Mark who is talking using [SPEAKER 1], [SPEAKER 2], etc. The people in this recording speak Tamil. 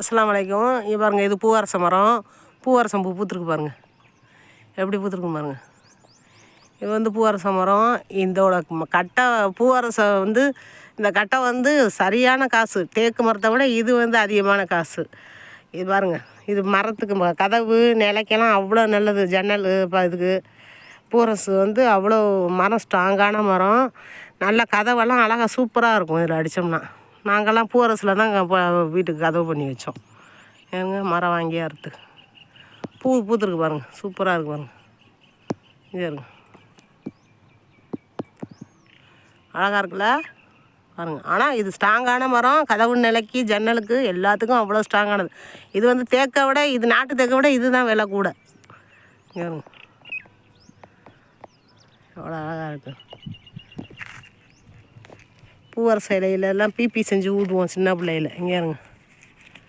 [SPEAKER 1] அஸ்லாம் வலைக்கும் இங்கே பாருங்கள் இது பூவரச மரம். பூவரசம் பூ பூத்துருக்கு பாருங்கள் எப்படி பூத்துருக்கு பாருங்கள் இது வந்து பூவரச மரம். இதோட கட்டை பூவரச வந்து இந்த கட்டை வந்து சரியான காசு. தேக்கு மரத்தை விட இது வந்து அதிகமான காசு. இது பாருங்கள் இது மரத்துக்கு கதவு நிலைக்கெல்லாம் அவ்வளோ நல்லது. ஜன்னல் இப்போ இதுக்கு பூரசு வந்து அவ்வளோ மரம் ஸ்ட்ராங்கான மரம். நல்ல கதவெல்லாம் அழகாக சூப்பராக இருக்கும். இதில் அடித்தோம்னா நாங்கள்லாம் பூரஸில் தான் ப- வீட்டுக்கு கதவு பண்ணி வச்சோம். ஏங்க மரம் வாங்கி அறுத்து பூ பூத்துருக்கு பாருங்க சூப்பராக இருக்கு பாருங்க. இங்கே இருங்க அழகாக இருக்குல்ல? பாருங்க. ஆனால் இது ஸ்ட்ராங்கான மரம் கதவு நிலைக்கு ஜன்னலுக்கு எல்லாத்துக்கும் அவ்வளோ ஸ்ட்ராங்கானது. இது வந்து தேக்கை விட இது நாட்டு தேக்கை விட இதுதான் விலை கூட. இங்கே இருங்க எவ்வளோ அழகாக இருக்குது பூவரச இலையிலலாம் எல்லாம் பிபி செஞ்சு ஊடுவோம் சின்ன பிள்ளையில. இங்கே இருங்க